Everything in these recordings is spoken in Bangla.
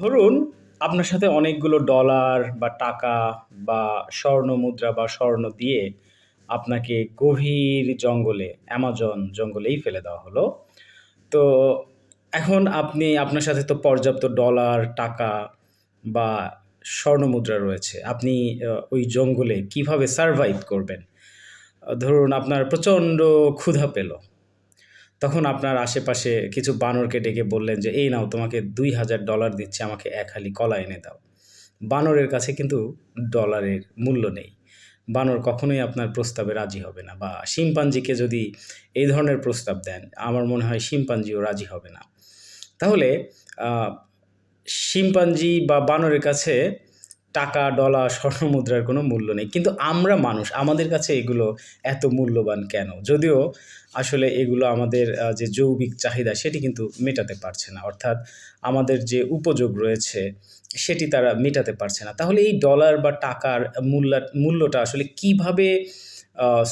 ধরুন আপনার সাথে অনেকগুলো ডলার বা টাকা বা স্বর্ণ মুদ্রা বা স্বর্ণ দিয়ে আপনাকে গভীর জঙ্গলে অ্যামাজন জঙ্গলেই ফেলে দেওয়া হলো। তো এখন আপনি আপনার সাথে তো পর্যাপ্ত ডলার, টাকা বা স্বর্ণ মুদ্রা রয়েছে। আপনি ওই জঙ্গলে কীভাবে সারভাইভ করবেন? ধরুন আপনার প্রচণ্ড ক্ষুধা পেল। তখন আপনার আশেপাশে কিছু বানরকে ডেকে বললেন যে, "এই নাও তোমাকে দুই হাজার ডলার দিচ্ছে আমাকে ১ হালি কলা এনে দাও।" বানরের কাছে কিন্তু ডলারের মূল্য নেই। বানর কখনোই আপনার প্রস্তাবে রাজি হবে না বা শিম্পাঞ্জিকে যদি এই ধরনের প্রস্তাব দেন, আমার মনে হয় শিম্পাঞ্জিও রাজি হবে না। তাহলে শিম্পাঞ্জি বা বানরের কাছে টাকা, ডলার, স্বর্ণমুদ্রার কোনো মূল্য নেই। কিন্তু আমরা মানুষ, আমাদের কাছে এগুলো এত মূল্যবান কেন? যদিও আসলে এগুলো আমাদের যে যৌবিক চাহিদা সেটি কিন্তু মেটাতে পারছে না। অর্থাৎ আমাদের যে উপযোগ রয়েছে সেটি তারা মেটাতে পারছে না। তাহলে এই ডলার বা টাকার মূল্যা মূল্যটা আসলে কীভাবে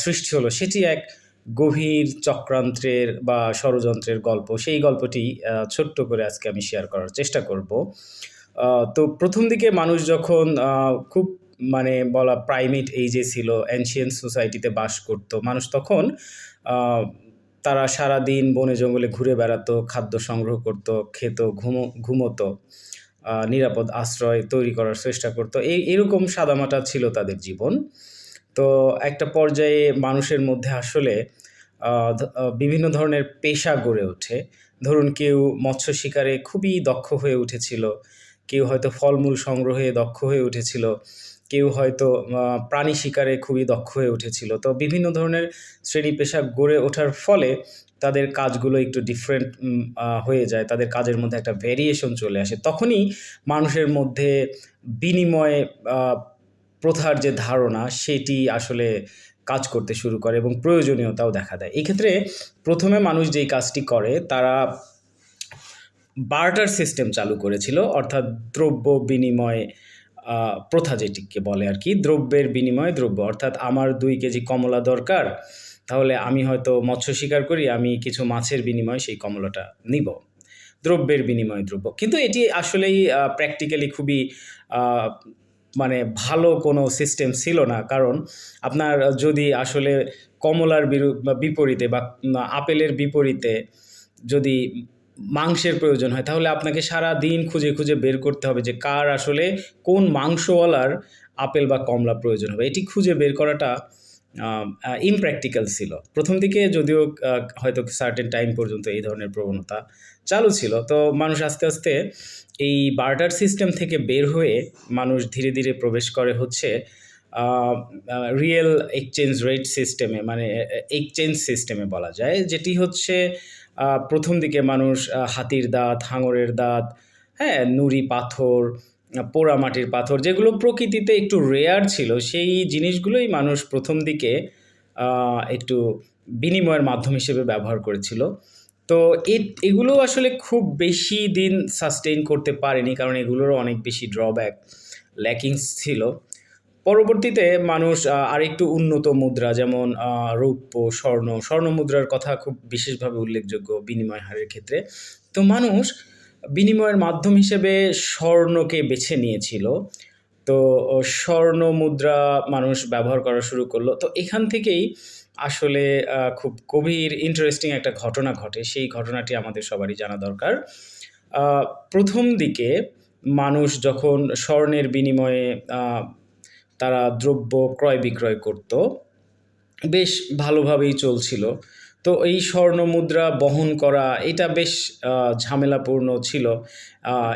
সৃষ্টি হলো? সেটি এক গভীর চক্রান্তের বা ষড়যন্ত্রের গল্প। সেই গল্পটি ছোট্ট করে আজকে আমি শেয়ার করার চেষ্টা করব। তো প্রথম দিকে মানুষ যখন খুব মানে বলা প্রাইমেট এইজে ছিল, অ্যানশিয়েন্ট সোসাইটিতে বাস করত। মানুষ তখন তারা সারাদিন বনে জঙ্গলে ঘুরে বেড়াতো, খাদ্য সংগ্রহ করত, খেত, ঘুমো ঘুমোতো। নিরাপদ আশ্রয় তৈরি করার চেষ্টা করত। এই এরকম সাদামাটা ছিল তাদের জীবন। তো একটা পর্যায়ে মানুষের মধ্যে আসলে বিভিন্ন ধরনের পেশা গড়ে ওঠে। ধরুন কেউ মৎস্য শিকারে খুবই দক্ষ হয়ে উঠেছিল। কেউ হয়তো ফলমূল সংগ্রহে দক্ষ হয়ে উঠেছিল। কেউ হয়তো প্রাণী শিকারে খুবই দক্ষ হয়ে উঠেছিল। তো বিভিন্ন ধরনের শ্রেণি পেশা গড়ে ওঠার ফলে তাদের কাজগুলো একটু ডিফারেন্ট হয়ে যায়। তাদের কাজের মধ্যে একটা ভেরিয়েশন চলে আসে। তখনই মানুষের মধ্যে বিনিময় প্রথার যে ধারণা, সেটি আসলে কাজ করতে শুরু করে এবং প্রয়োজনীয়তাও দেখা দেয়। এক্ষেত্রে প্রথমে মানুষ যেই কাজটি করে, তারা বার্টার সিস্টেম চালু করেছিল। অর্থাৎ দ্রব্য বিনিময় প্রথা যেটিকে বলে আর কি দ্রব্যের বিনিময়ে দ্রব্য। অর্থাৎ আমার দুই কেজি কমলা দরকার। তাহলে আমি হয়তো মৎস্য শিকার করি, আমি কিছু মাছের বিনিময়ে সেই কমলাটা নিব দ্রব্যের বিনিময়ে দ্রব্য। কিন্তু এটি আসলেই প্র্যাকটিক্যালি খুবই মানে ভালো কোনো সিস্টেম ছিল না। কারণ আপনার যদি আসলে কমলার বিপরীতে বা আপেলের বিপরীতে যদি মাংসের প্রয়োজন হয় তাহলে আপনাকে সারাদিন খুঁজে, খুঁজে বের করতে হবে যে কার আসলে কোন মাংসওয়ালার আপেল বা কমলা প্রয়োজন হবে। এটি খুঁজে বের করাটা ইমপ্র্যাকটিক্যাল ছিল। প্রথম দিকে যদিও হয়তো সার্টেন টাইম পর্যন্ত এই ধরনের প্রবণতা চালু ছিল। তো মানুষ আস্তে, আস্তে এই বার্টার সিস্টেম থেকে বের হয়ে মানুষ ধীরে, ধীরে প্রবেশ করে হচ্ছে রিয়েল এক্সচেঞ্জ রেট সিস্টেমে মানে এক্সচেঞ্জ সিস্টেমে বলা যায়। যেটি হচ্ছে ১ম দিকে মানুষ হাতির দাঁত, হাঙরের দাঁত, হ্যাঁ? নুড়ি পাথর, আ পোড়ামাটির পাথর যেগুলো প্রকৃতিতে একটু রেয়ার ছিল সেই জিনিসগুলোই মানুষ প্রথম দিকে একটু বিনিময়ের মাধ্যম হিসেবে ব্যবহার করেছিল। তো এগুলো আসলে খুব বেশি দিন সাস্টেইন করতে পারেনি। কারণ এগুলোরও অনেক বেশি ড্রব্যাক, ল্যাকিংস ছিল। পরবর্তীতে মানুষ আরেকটু উন্নত মুদ্রা যেমন রৌপ্য, স্বর্ণ, স্বর্ণ মুদ্রার কথা খুব বিশেষভাবে উল্লেখযোগ্য বিনিময় হারের ক্ষেত্রে। তো মানুষ বিনিময়ের মাধ্যম হিসেবে স্বর্ণকে বেছে নিয়েছিল। তো স্বর্ণ মুদ্রা মানুষ ব্যবহার করা শুরু করল তো এখান থেকেই আসলে খুব গভীর ইন্টারেস্টিং একটা ঘটনা ঘটে। সেই ঘটনাটি আমাদের সবারই জানা দরকার। প্রথম দিকে মানুষ যখন স্বর্ণের বিনিময়ে তারা দ্রব্য ক্রয়-বিক্রয় করত, বেশ ভালোভাবেই চলছিল। তো এই স্বর্ণ মুদ্রা বহন করা এটা বেশ ঝামেলাপূর্ণ ছিল।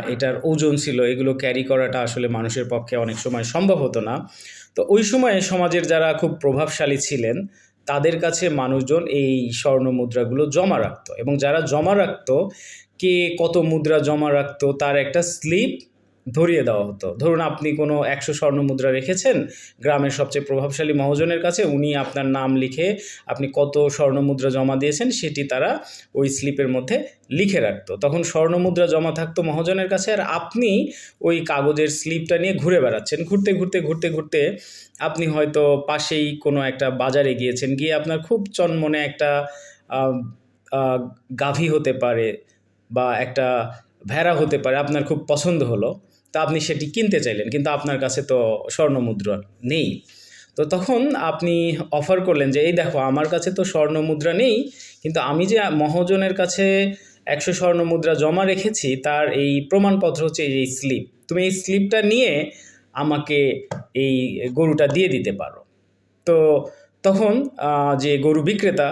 এটার ওজন ছিল। এগুলো ক্যারি করাটা আসলে মানুষের পক্ষে অনেক সময় সম্ভব হতো না। তো ওই সময়ে সমাজের যারা খুব প্রভাবশালী ছিলেন তাদের কাছে মানুষজন এই স্বর্ণ মুদ্রাগুলো জমা রাখত এবং যারা জমা রাখত, কে কত মুদ্রা জমা রাখত তার একটা স্লিপ ধরিয়ে দেওয়া হতো। ধরুন আপনি কোনো ১০০ স্বর্ণ মুদ্রা রেখেছেন গ্রামের সবচেয়ে প্রভাবশালী মহাজনের কাছে। উনি আপনার নাম লিখে আপনি কত স্বর্ণ মুদ্রা জমা দিয়েছেন সেটি তারা ওই স্লিপের মধ্যে লিখে রাখত। তখন স্বর্ণ মুদ্রা জমা থাকতো মহাজনের কাছে আর আপনি ওই কাগজের স্লিপটা নিয়ে ঘুরে বেড়াচ্ছেন। ঘুরতে, ঘুরতে, ঘুরতে, ঘুরতে আপনি হয়তো পাশেই কোনো একটা বাজারে গিয়েছেন। গিয়ে আপনার খুব চনমনে একটা গাভী হতে পারে বা একটা ভেড়া হতে পারে আপনার খুব পছন্দ হলো তা আপনি সেটি কিনতে চাইলেন, কিন্তু আপনার কাছে তো স্বর্ণ মুদ্রা নেই। তো তখন আপনি অফার করলেন যে, এই দেখো, আমার কাছে তো স্বর্ণ মুদ্রা নেই, কিন্তু আমি যে মহাজনের কাছে একশো স্বর্ণ মুদ্রা জমা রেখেছি, তার এই প্রমাণপত্র হচ্ছে এই স্লিপ তুমি এই স্লিপটা নিয়ে আমাকে এই গরুটা দিয়ে দিতে পারো। তো তখন যে গরু বিক্রেতা,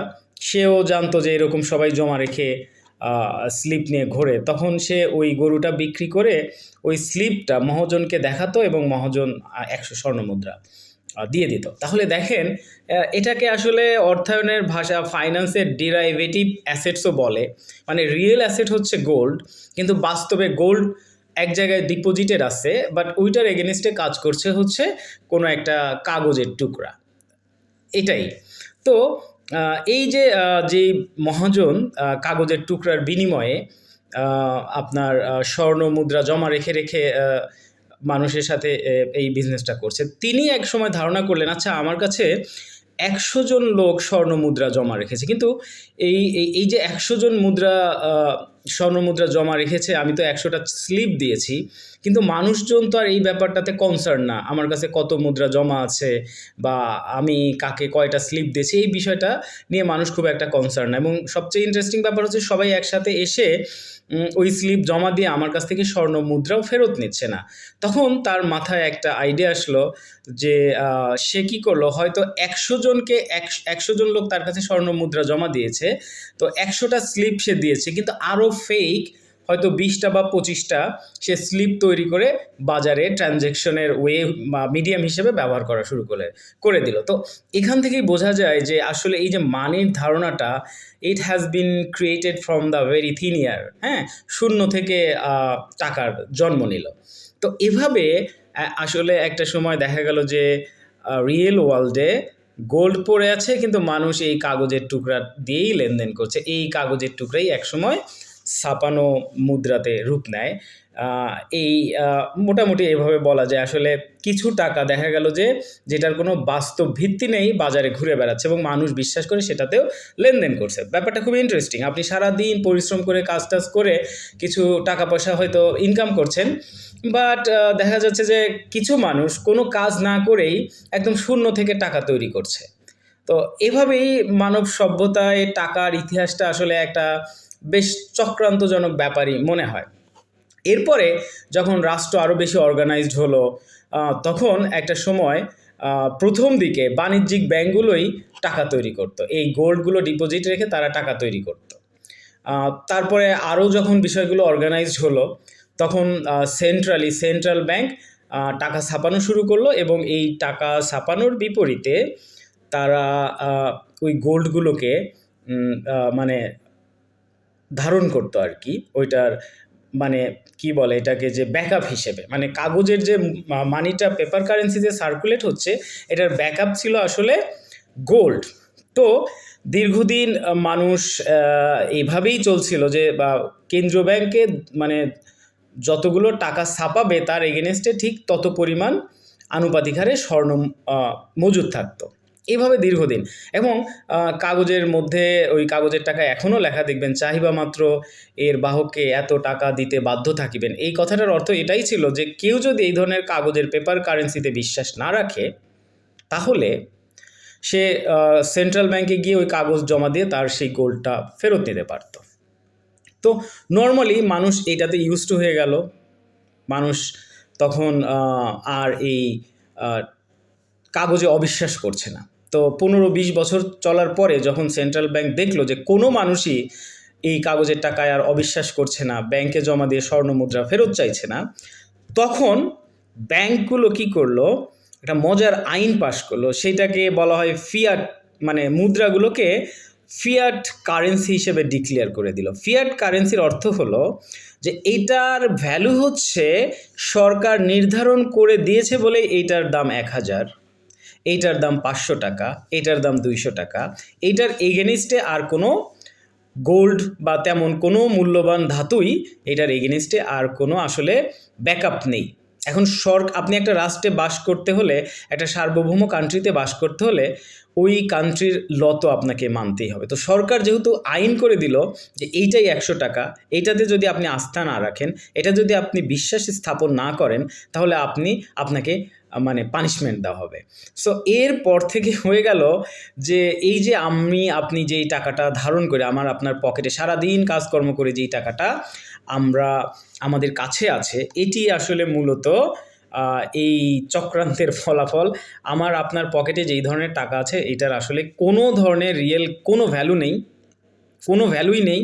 সেও জানতো যে এরকম সবাই জমা রেখে স্লিপ নিয়ে ঘোরে। তখন সে ওই গরুটা বিক্রি করে ওই স্লিপটা মহাজনকে দেখাতো এবং মহাজন একশো স্বর্ণ মুদ্রা দিয়ে দিত। তাহলে দেখেন এটাকে আসলে অর্থায়নের ভাষা, ফাইন্যান্সের ডিরাইভেটিভ অ্যাসেটসও বলে। মানে রিয়েল অ্যাসেট হচ্ছে গোল্ড, কিন্তু বাস্তবে গোল্ড এক জায়গায় ডিপোজিটেড আছে, বাট ওইটার এগেনস্টে কাজ করছে হচ্ছে কোনো একটা কাগজের টুকরা। এটাই। তো এই যে যে মহাজন কাগজের টুকরার বিনিময়ে আপনার স্বর্ণ মুদ্রা জমা রেখে রেখে মানুষের সাথে এই বিজনেসটা করছে। তিনি এক সময় ধারণা করলেন আচ্ছা আমার কাছে একশো জন লোক স্বর্ণ মুদ্রা জমা রেখেছে। কিন্তু এই, এই- যে একশো জন মুদ্রা স্বর্ণ মুদ্রা জমা রেখেছে, আমি তো একশোটা স্লিপ দিয়েছি। কিন্তু মানুষজন তো আর এই ব্যাপারটাতে কনসার্ন না, আমার কাছে কত মুদ্রা জমা আছে? বা, আমি কাকে কয়টা স্লিপ দিয়েছি? এই বিষয়টা নিয়ে মানুষ খুব একটা কনসার্ন না। এবং সবচেয়ে ইন্টারেস্টিং ব্যাপার হচ্ছে, সবাই একসাথে এসে ওই স্লিপ জমা দিয়ে আমার কাছ থেকে স্বর্ণ মুদ্রাও ফেরত নিচ্ছে না। তখন তার মাথায় একটা আইডিয়া আসলো যে সে কি করল? হয়তো একশো জনকে একশো জন লোক তার কাছে স্বর্ণ মুদ্রা জমা দিয়েছে। তো একশোটা স্লিপ সে দিয়েছে, কিন্তু আরও ফেক হয়তো বিশটা বা পঁচিশটা সে স্লিপ তৈরি করে বাজারে ট্রানজ্যাকশনের ওয়ে বা মিডিয়াম হিসেবে ব্যবহার করা শুরু করে করে দিল। তো এখান থেকেই বোঝা যায় যে আসলে এই যে মানির ধারণাটা it has been created from the very thin air হ্যাঁ? শূন্য থেকে টাকার জন্ম নিল। তো এভাবে আসলে একটা সময় দেখা গেল যে রিয়েল ওয়ার্ল্ডে গোল্ড পড়ে আছে, কিন্তু মানুষ এই কাগজের টুকরা দিয়েই লেনদেন করছে। এই কাগজের টুকরাই একসময় ছাপানো মুদ্রাতে রূপ নেয়। এই মোটামুটি এভাবে বলা যায়। আসলে কিছু টাকা দেখা গেল যে, যেটার কোনো বাস্তব ভিত্তি নেই, বাজারে ঘুরে বেড়াচ্ছে এবং মানুষ বিশ্বাস করে সেটাতেও লেনদেন করছে। ব্যাপারটা খুব ইন্টারেস্টিং আপনি সারা দিন পরিশ্রম করে, কাজ টাজ করে কিছু টাকা পয়সা হয়তো ইনকাম করছেন বাট দেখা যাচ্ছে যে কিছু মানুষ কোনো কাজ না করেই একদম শূন্য থেকে টাকা তৈরি করছে। তো এভাবেই মানব সভ্যতায় টাকার ইতিহাসটা আসলে একটা বেশ চক্রান্তজনক ব্যাপারই মনে হয়। এরপরে যখন রাষ্ট্র আরও বেশি অর্গানাইজড হলো তখন একটা সময় প্রথম দিকে বাণিজ্যিক ব্যাংকগুলোই টাকা তৈরি করতো। এই গোল্ডগুলো ডিপোজিট রেখে তারা টাকা তৈরি করতো। তারপরে আরও যখন বিষয়গুলো অর্গানাইজড হলো, তখন সেন্ট্রালি সেন্ট্রাল ব্যাংক টাকা ছাপানো শুরু করল এবং এই টাকা ছাপানোর বিপরীতে তারা ওই গোল্ডগুলোকে মানে ধারণ করতো আর কি। ওইটার মানে কি বলে এটাকে যে ব্যাকআপ হিসেবে। মানে কাগজের যে মানিটা পেপার কারেন্সিতে সার্কুলেট হচ্ছে, এটার ব্যাকআপ ছিল আসলে গোল্ড তো দীর্ঘদিন মানুষ এইভাবেই চলছিল যে, বা কেন্দ্রীয় ব্যাংকে মানে যতগুলো টাকা ছাপাবে, তার এগেনস্টে ঠিক তত পরিমাণ আনুপাতিক হারে স্বর্ণ মজুদ থাকতো। এইভাবে দীর্ঘদিন। এবং কাগজের মধ্যে, ওই কাগজের টাকা এখনও লেখা দেখবেন, চাহিবা মাত্র এর বাহককে এত টাকা দিতে বাধ্য থাকিবেন। এই কথাটার অর্থ এটাই ছিল যে, কেউ যদি এই ধরনের কাগজের পেপার কারেন্সিতে বিশ্বাস না রাখে, তাহলে সে সেন্ট্রাল ব্যাংকে গিয়ে ওই কাগজ জমা দিয়ে তার সেই গোল্ডটা ফেরত নিতে পারতো। তো নর্মালি মানুষ এইটাতে ইউজ টু হয়ে গেল। মানুষ তখন আর এই কাগজে অবিশ্বাস করছে না। তো পনেরো বিশ বছর চলার পরে যখন সেন্ট্রাল ব্যাংক দেখল যে কোনো মানুষই এই কাগজের টাকায় আর অবিশ্বাস করছে না ব্যাংকে জমা দিয়ে স্বর্ণ মুদ্রা ফেরত চাইছে না, তখন ব্যাংকগুলো কি করল? একটা মজার আইন পাশ করল। সেটাকে বলা হয় ফিয়াট মানে মুদ্রাগুলোকে ফিয়াট কারেন্সি হিসেবে ডিক্লেয়ার করে দিল। ফিয়াট কারেন্সির অর্থ হলো যে এইটার ভ্যালু হচ্ছে সরকার নির্ধারণ করে দিয়েছে বলে এইটার দাম এক হাজার। এইটার দাম পাঁচশো টাকা, এইটার দাম দুইশো টাকা। এইটার এগেনিস্টে আর কোনো গোল্ড বা তেমন কোনো মূল্যবান ধাতুই এটার এগেনিস্টে আর কোনো আসলে ব্যাকআপ নেই। এখন সর আপনি একটা রাষ্ট্রে বাস করতে হলে, একটা সার্বভৌম কান্ট্রিতে বাস করতে হলে, ওই কান্ট্রির ল তো আপনাকে মানতেই হবে। তো সরকার যেহেতু আইন করে দিল যে এইটাই একশো টাকা, এইটাতে যদি আপনি আস্থা না রাখেন, এটা যদি আপনি বিশ্বাস স্থাপন না করেন, তাহলে আপনি আপনাকে মানে পানিশমেন্ট দেওয়া হবে। সো এরপর থেকে হয়ে গেল যে, এই যে আমি, আপনি যেই টাকাটা ধারণ করে আমার আপনার পকেটে সারাদিন কাজকর্ম করে যেই টাকাটা আমরা, আমাদের কাছে আছে, এটি আসলে মূলত এই চক্রান্তের ফলাফল। আমার আপনার পকেটে যেই ধরনের টাকা আছে, এটার আসলে কোনো ধরনের রিয়েল কোনো ভ্যালু নেই, কোনো ভ্যালুই নেই।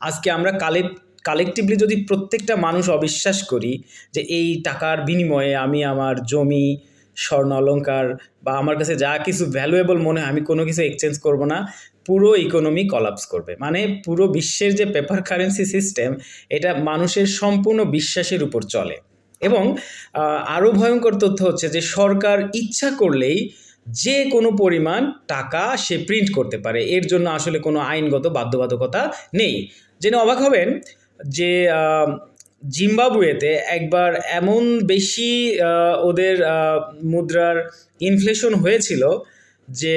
আজকে আমরা কালেক্ট কালেকটিভলি যদি প্রত্যেকটা মানুষ অবিশ্বাস করি যে এই টাকার বিনিময়ে আমি আমার জমি, স্বর্ণ অলঙ্কার বা আমার কাছে যা কিছু ভ্যালুয়েবল মনে হয় আমি কোনো কিছু এক্সচেঞ্জ করব না, পুরো ইকোনমি কলাপস করবে। মানে পুরো বিশ্বের যে পেপার কারেন্সি সিস্টেম এটা মানুষের সম্পূর্ণ বিশ্বাসের উপর চলে। এবং আরও ভয়ঙ্কর তথ্য হচ্ছে যে সরকার ইচ্ছা করলেই যে কোনো পরিমাণ টাকা সে প্রিন্ট করতে পারে। এর জন্য আসলে কোনো আইনগত বাধ্যবাধকতা নেই। জেনে অবাক হবেন যে জিম্বাবুয়েতে একবার এমন বেশি ওদের মুদ্রার ইনফ্লেশন হয়েছিল যে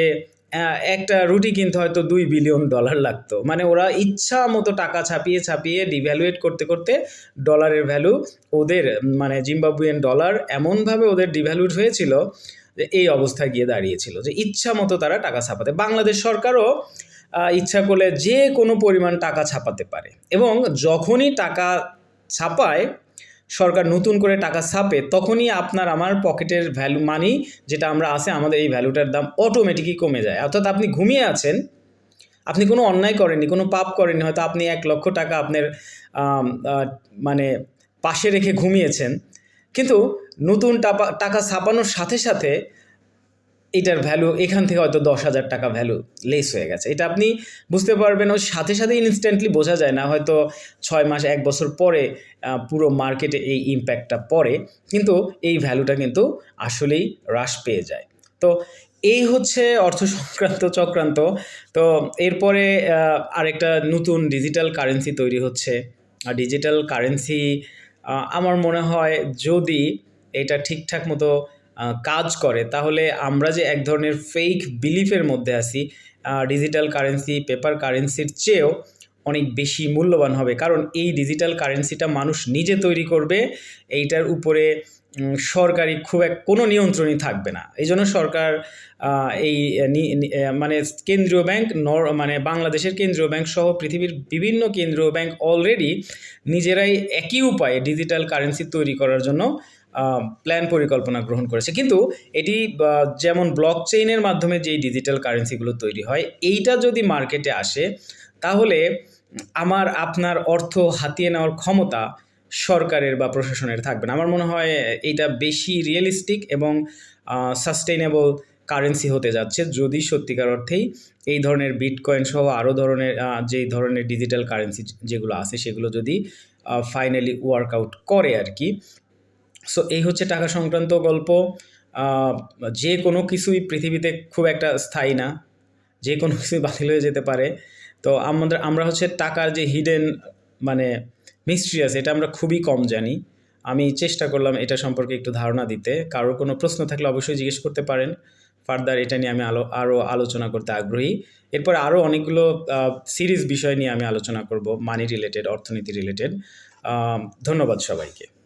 একটা রুটি কিনতে হয়তো দুই বিলিয়ন ডলার লাগতো। মানে ওরা ইচ্ছা মতো টাকা ছাপিয়ে ছাপিয়ে ডিভ্যালুয়েট করতে করতে ডলারের ভ্যালু ওদের মানে জিম্বাবুয়েন ডলার এমনভাবে ওদের ডিভ্যালুয়েট হয়েছিল যে, এই অবস্থায় গিয়ে দাঁড়িয়েছিল যে, ইচ্ছা মতো তারা টাকা ছাপাতে। বাংলাদেশ সরকারও ইচ্ছা করলে যে কোনো পরিমাণ টাকা ছাপাতে পারে। এবং যখনই টাকা ছাপায়, সরকার নতুন করে টাকা ছাপে, তখনই আপনার আমার পকেটের ভ্যালু মানি যেটা আমরা আছে, আমাদের এই ভ্যালুটার দাম অটোমেটিকই কমে যায়। অর্থাৎ আপনি ঘুমিয়ে আছেন, আপনি কোনো অন্যায় করেননি, কোনো পাপ করেননি, হয়তো আপনি এক লক্ষ টাকা আপনার মানে পাশে রেখে ঘুমিয়েছেন। কিন্তু নতুন টাকা ছাপানোর সাথে সাথে এটার ভ্যালু এখান থেকে হয়তো দশ হাজার টাকা ভ্যালু লেস হয়ে গেছে। এটা আপনি বুঝতে পারবেন, ওই সাথে সাথে ইনস্ট্যান্টলি বোঝা যায় না, হয়তো ছয় মাস, এক বছর পরে পুরো মার্কেটে এই ইম্প্যাক্টটা পড়ে, কিন্তু এই ভ্যালুটা কিন্তু আসলেই হ্রাস পেয়ে যায়। তো এই হচ্ছে অর্থ সংক্রান্ত চক্রান্ত। তো এরপরে আরেকটা নতুন ডিজিটাল কারেন্সি তৈরি হচ্ছে। আর ডিজিটাল কারেন্সি আমার মনে হয় যদি এটা ঠিকঠাক মতো কাজ করে, তাহলে আমরা যে এক ধরনের ফেক বিলিফের মধ্যে আছি ডিজিটাল কারেন্সি পেপার কারেন্সির চেয়েও অনেক বেশি মূল্যবান হবে। কারণ এই ডিজিটাল কারেন্সিটা মানুষ নিজে তৈরি করবে, এইটার উপরে সরকারি খুব এক, কোনো নিয়ন্ত্রণই থাকবে না। এই জন্য সরকার এই মানে কেন্দ্রীয় ব্যাংক, নর মানে বাংলাদেশের কেন্দ্রীয় ব্যাংক সহ পৃথিবীর বিভিন্ন কেন্দ্রীয় ব্যাংক অলরেডি নিজেরাই একই উপায়ে ডিজিটাল কারেন্সি তৈরি করার জন্য প্ল্যান পরিকল্পনা গ্রহণ করেছে। কিন্তু এটি যেমন ব্লক চেইনের মাধ্যমে যেই ডিজিটাল কারেন্সিগুলো তৈরি হয়, এইটা যদি মার্কেটে আসে, তাহলে আমার, আপনার অর্থ হাতিয়ে নেওয়ার ক্ষমতা সরকারের বা প্রশাসনের থাকবে না। আমার মনে হয় এইটা বেশি রিয়েলিস্টিক এবং সাস্টেইনেবল কারেন্সি হতে যাচ্ছে যদি সত্যিকার অর্থেই এই ধরনের বিটকয়েন সহ আরও ধরনের যেই ধরনের ডিজিটাল কারেন্সি যেগুলো আছে, সেগুলো যদি ফাইনালি ওয়ার্কআউট করে আর কি সো এই হচ্ছে টাকা সংক্রান্ত গল্প। যে কোনো কিছুই পৃথিবীতে খুব একটা স্থায়ী না। যে কোনো কিছুই বাতিল হয়ে যেতে পারে। তো আমাদের, আমরা হচ্ছে টাকার যে হিডেন মানে মিস্ট্রি আছে, এটা আমরা খুবই কম জানি। আমি চেষ্টা করলাম এটা সম্পর্কে একটু ধারণা দিতে। কারোর কোনো প্রশ্ন থাকলে অবশ্যই জিজ্ঞেস করতে পারেন। ফার্দার এটা নিয়ে আমি আলো আরও আলোচনা করতে আগ্রহী। এরপর আরও অনেকগুলো সিরিজ বিষয় নিয়ে আমি আলোচনা করব মানি রিলেটেড অর্থনীতি রিলেটেড ধন্যবাদ সবাইকে।